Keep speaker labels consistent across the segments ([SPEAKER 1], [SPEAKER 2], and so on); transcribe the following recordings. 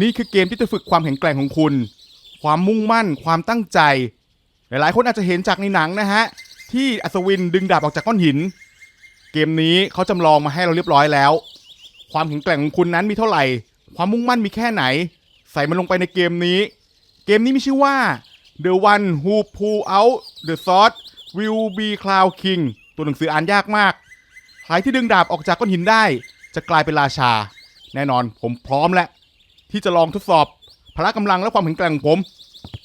[SPEAKER 1] นี่คือเกมที่จะฝึกความแข็งแกร่งของคุณ ความมุ่งมั่น ความตั้งใจ หลายๆ คนอาจจะเห็นจากในหนังนะฮะ ที่อัศวินดึงดาบออกจากก้อนหิน เกมนี้เขาจำลองมาให้เราเรียบร้อยแล้ว ความแข็งแกร่งของคุณนั้นมีเท่าไหร่ ความมุ่งมั่นมีแค่ไหน ใส่มันลงไปในเกมนี้ เกมนี้มีชื่อว่า The One Who Pull Out the Sword Will Be Cloud King ตัวหนังสืออ่านยากมากใครที่ดึงดาบออกจากก้อนหินได้ จะกลายเป็นราชา แน่นอนผมพร้อมแล้ว ที่จะลองทดสอบพละกำลังและความแข็งแกร่งของผม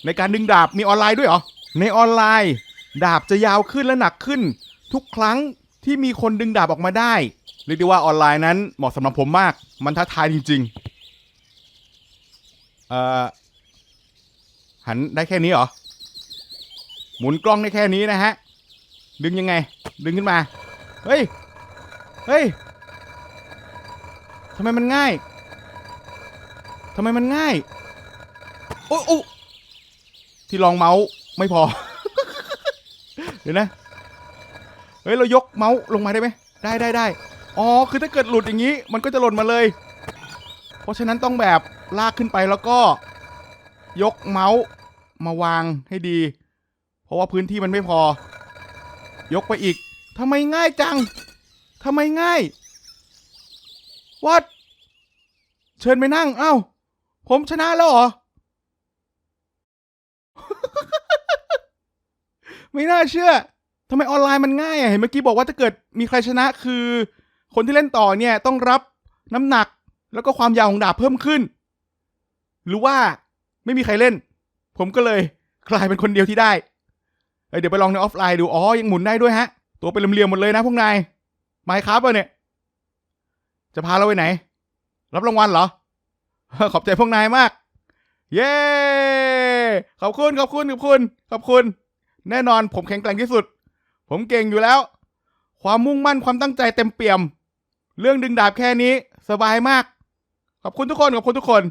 [SPEAKER 1] ในการดึงดาบมีออนไลน์ด้วยเหรอ ในออนไลน์ ดาบจะยาวขึ้นและหนักขึ้น ทุกครั้งที่มีคนดึงดาบออกมาได้เรียกได้ว่าออนไลน์นั้นเหมาะสำหรับผมมาก มันท้าทายจริงๆเอ่อหันได้แค่นี้เหรอ หมุนกล้องได้แค่นี้นะฮะ ดึงยังไง ดึงขึ้นมา เฮ้ย เฮ้ยทำไมมันง่าย ทำไมมันง่าย โอ้โอ้ที่ลองเมาส์ไม่พอ เดี๋ยวนะ เฮ้ย เรายกเมาส์ลงมาได้ไหม ได้ได้ได้อ๋อ คือถ้าเกิดหลุดอย่างนี้ มันก็จะหล่นมาเลย เพราะฉะนั้นต้องแบบลากขึ้นไปแล้วก็ ยกเมาส์มาวางให้ดี เพราะว่าพื้นที่มันไม่พอ ยกไปอีกทำไมง่ายจังทำไมง่ายวัดเชิญไปนั่ง เอ้า ผมชนะแล้วเหรอ ไม่น่าเชื่อทำไมออนไลน์มันง่ายอะ เห็นเมื่อกี้บอกว่าถ้าเกิดมีใครชนะคือ คนที่เล่นต่อเนี่ยต้องรับน้ำหนักแล้วก็ความยาวของดาบเพิ่มขึ้น หรือว่าไม่มีใครเล่น ผมก็เลยกลายเป็นคนเดียวที่ได้เเดี๋ยวไปลองในออฟไลน์ดู อ๋อ ยังหมุนได้ด้วยฮะ ตัวเป็นเหลี่ยมๆหมดเลยนะพวกนายไมค์ครับเนี่ย จะพาเราไปไหน รับรางวัลเหรอ ขอบใจพวกนายมาก เย้ ขอบคุณ ขอบคุณ ขอบคุณ ขอบคุณ แน่นอนผมแข็งแกร่งที่สุด ผมเก่งอยู่แล้ว ความมุ่งมั่นความตั้งใจเต็มเปี่ยม เรื่องดึงดาบแค่นี้สบายมาก ขอบคุณทุกคน ขอบคุณทุกคน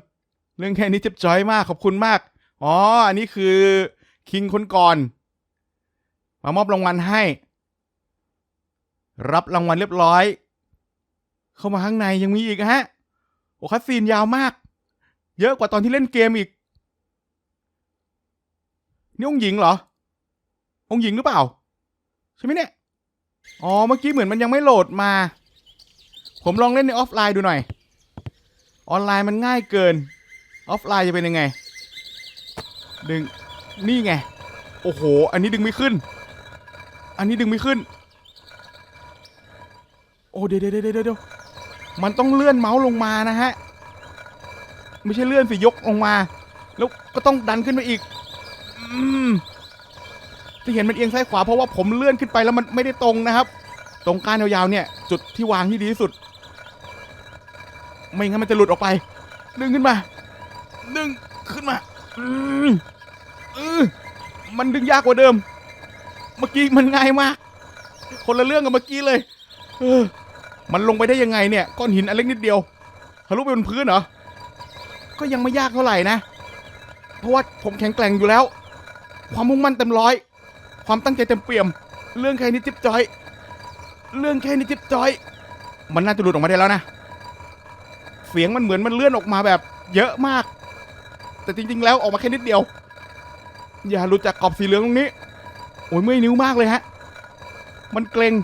[SPEAKER 1] เรื่องแค่นี้เจ็บจอยมาก ขอบคุณมาก อ๋อ อันนี้คือคิงคนก่อน มามอบรางวัลให้ รับรางวัลเรียบร้อย เข้ามาข้างในยังมีอีกฮะ โอ้คัสซีนยาวมาก เยอะกว่าตอนที่เล่นเกมอีก นี่องหญิงเหรอ องหญิงหรือเปล่า ใช่ไหมเนี่ย อ๋อ เมื่อกี้เหมือนมันยังไม่โหลดมา ผมลองเล่นในออฟไลน์ดูหน่อย ออนไลน์มันง่ายเกิน ออฟไลน์จะเป็นยังไง ดึง นี่ไง โอ้โห อันนี้ดึงไม่ขึ้น อันนี้ดึงไม่ขึ้น โอ้เดี๋ยวเดี๋ยวเดี๋ยวเดี๋ยวมันต้องเลื่อนเมาส์ลงมานะฮะ ไม่ใช่เลื่อนสิยกลงมา แล้วก็ต้องดันขึ้นไปอีก อืมจะเห็นมันเอียงซ้ายขวาเพราะว่าผมเลื่อนขึ้นไปแล้วมันไม่ได้ตรงนะครับ ตรงก้านยาวๆเนี่ย จุดที่วางที่ดีที่สุด ไม่งั้นมันจะหลุดออกไป ดึงขึ้นมา ดึงขึ้นมา อืมอือมันดึงยากกว่าเดิม เมื่อกี้มันง่ายมาก คนละเรื่องกับเมื่อกี้เลย เออ มันลงไปได้ยังไงเนี่ยก้อนหินอันเล็กนิดเดียวทะลุไปบนพื้นเหรอ ก็ยังไม่ยากเท่าไหร่นะ เพราะว่าผมแข็งแกร่งอยู่แล้ว ความมุ่งมั่นเต็มร้อย ความตั้งใจเต็มเปี่ยม เรื่องแค่นี้จิ๊บจอย เรื่องแค่นี้จิ๊บจอย มันน่าจะหลุดออกมาได้แล้วนะ เสียงมันเหมือนมันเลื่อนออกมาแบบ เยอะมาก แต่จริง ๆ แล้วออกมาแค่นิดเดียว อย่าหลุดจากกรอบสีเหลืองตรงนี้ โอ้ยเมื่อยนิ้วมากเลยฮะ มันเกรง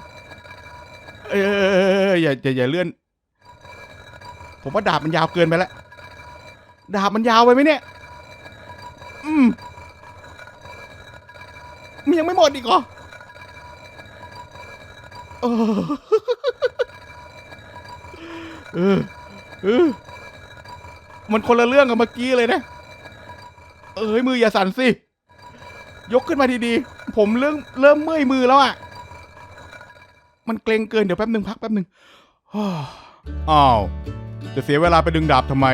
[SPEAKER 1] เอออย่าอย่าอย่าเลื่อน ผมว่าดาบมันยาวเกินไปแล้ว ดาบมันยาวไปไหมเนี่ย อืมมันยังไม่หมดอีกเหรอเออเออเออมันคนละเรื่องกับเมื่อกี้เลยนะ เอ้ยมืออย่าสั่นสิ ยกขึ้นมาดีๆ ผมเริ่มเริ่มเมื่อยมือแล้วอะ มันเกรงเกินเดี๋ยวแป๊บหนึ่งพักแป๊บหนึ่งอ้าว จะเสียเวลาไปดึงดาบทำไม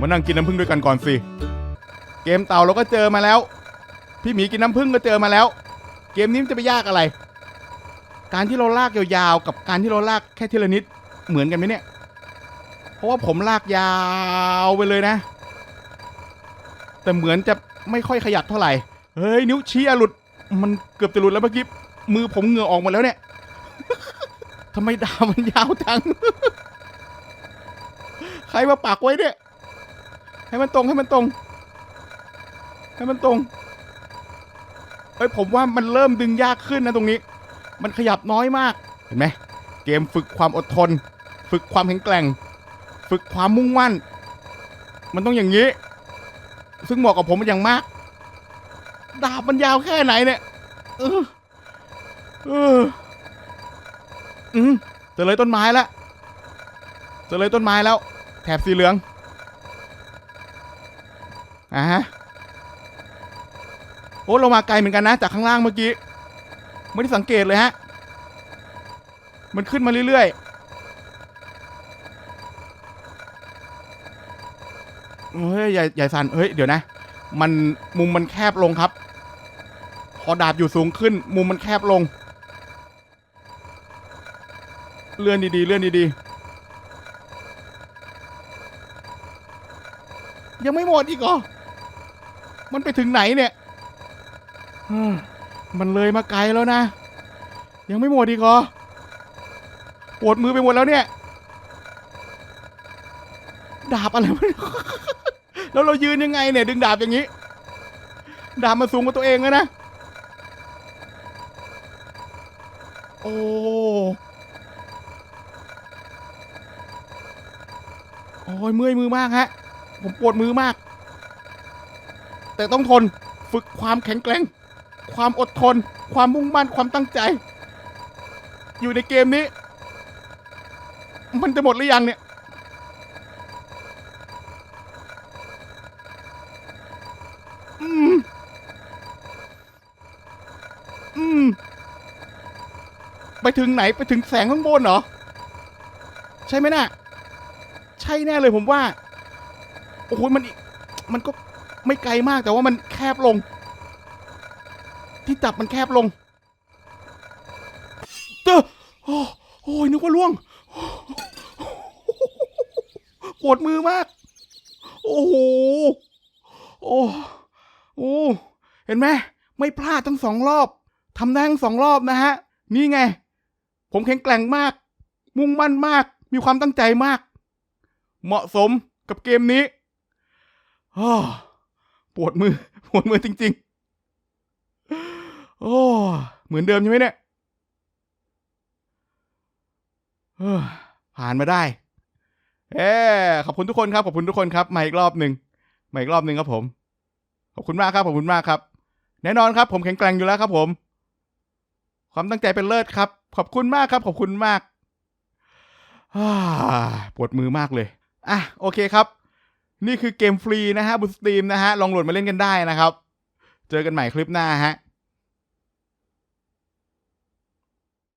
[SPEAKER 1] มานั่งกินน้ำผึ้งด้วยกันก่อนสิ เกมเต่าเราก็เจอมาแล้ว พี่หมีกินน้ำผึ้งก็เจอมาแล้ว เกมนี้มันจะไปยากอะไร การที่เราลากยาวๆ กับการที่เราลากแค่ทีละนิดเหมือนกันไหมเนี่ย เพราะว่าผมลากยาวไปเลยนะ แต่เหมือนจะไม่ค่อยขยับเท่าไหร่ เฮ้ยนิ้วชี้อะหลุด มันเกือบจะหลุดแล้วเมื่อกี้ มือผมเหงื่อออกหมดแล้วเนี่ยทำไมดาบมันยาวจัง ใครมาปักไว้เนี่ย ให้มันตรงให้มันตรง ให้มันตรงเอ้ยผมว่ามันเริ่มดึงยากขึ้นนะตรงนี้ มันขยับน้อยมากเห็นไหมเกมฝึกความอดทน ฝึกความแข็งแกร่ง ฝึกความมุ่งมั่น มันต้องอย่างนี้ ซึ่งเหมาะกับผมเป็นอย่างมาก ดาบมันยาวแค่ไหนเนี่ยเออเอออืมเจอเลยต้นไม้แล้วเจอเลยต้นไม้แล้ว แถบสีเหลือง อ่าฮะโอ้เรามาไกลเหมือนกันนะจากข้างล่างเมื่อกี้ไม่ได้สังเกตเลยฮะ มันขึ้นมาเรื่อยๆเฮ้ยใหญ่ใหญ่สันเฮ้ยเดี๋ยวนะ มันมุมมันแคบลงครับ พอดาบอยู่สูงขึ้น มุมมันแคบลง เลื่อนดีๆเลื่อนดีๆยังไม่หมดอีกเหรอ มันไปถึงไหนเนี่ยมมันเลยมาไกลแล้วนะ ยังไม่หมดอีกเหรอปวดมือไปหมดแล้วเนี่ย ดาบอะไรวะแล้วเรายืนยังไงเนี่ย ดึงดาบอย่างนี้ ดาบมาสูงกว่าตัวเองเลยนะ โอ้โอ้ยเมื่อยมือมากฮะ ผมปวดมือมาก แต่ต้องทนฝึกความแข็งแกร่ง ความอดทน ความมุ่งมั่นความตั้งใจ อยู่ในเกมนี้ มันจะหมดหรือยังเนี่ยอืมอืมไปถึงไหนไปถึงแสงข้างบนเหรอ ใช่ไหมน่ะ ใช่แน่เลยผมว่า โอ้โหมันอีกมันก็ ไม่ไกลมากแต่ว่ามันแคบลง ที่จับมันแคบลงเจอโอ้โอ้ยนึกว่าล่วงปวดมือมาก โอ้โหโอ้โอ้เห็นไหมไม่พลาดทั้งสองรอบทำได้ทั้งสองรอบนะฮะ นี่ไง ผมแข็งแกร่งมาก มุ่งมั่นมาก มีความตั้งใจมาก เหมาะสมกับเกมนี้อ้อ ปวดมือ ปวดมือจริง ๆ โอ้ เหมือนเดิมใช่ไหมเนี่ยผ่านมาได้ เอ้ขอบคุณทุกคนครับ ขอบคุณทุกคนครับ มาอีกรอบหนึ่งมาอีกรอบหนึ่งครับผม ขอบคุณมากครับ ขอบคุณมากครับ แน่นอนครับ ผมแข็งแกร่งอยู่แล้วครับ ผม ความตั้งใจเป็นเลิศครับ ขอบคุณมากครับ ขอบคุณมากปวดมือมากเลย อะ โอเคครับ นี่คือเกมฟรีนะฮะบนสตรีมนะฮะลองโหลดมาเล่นกันได้นะครับ เจอกันใหม่คลิปหน้าฮะ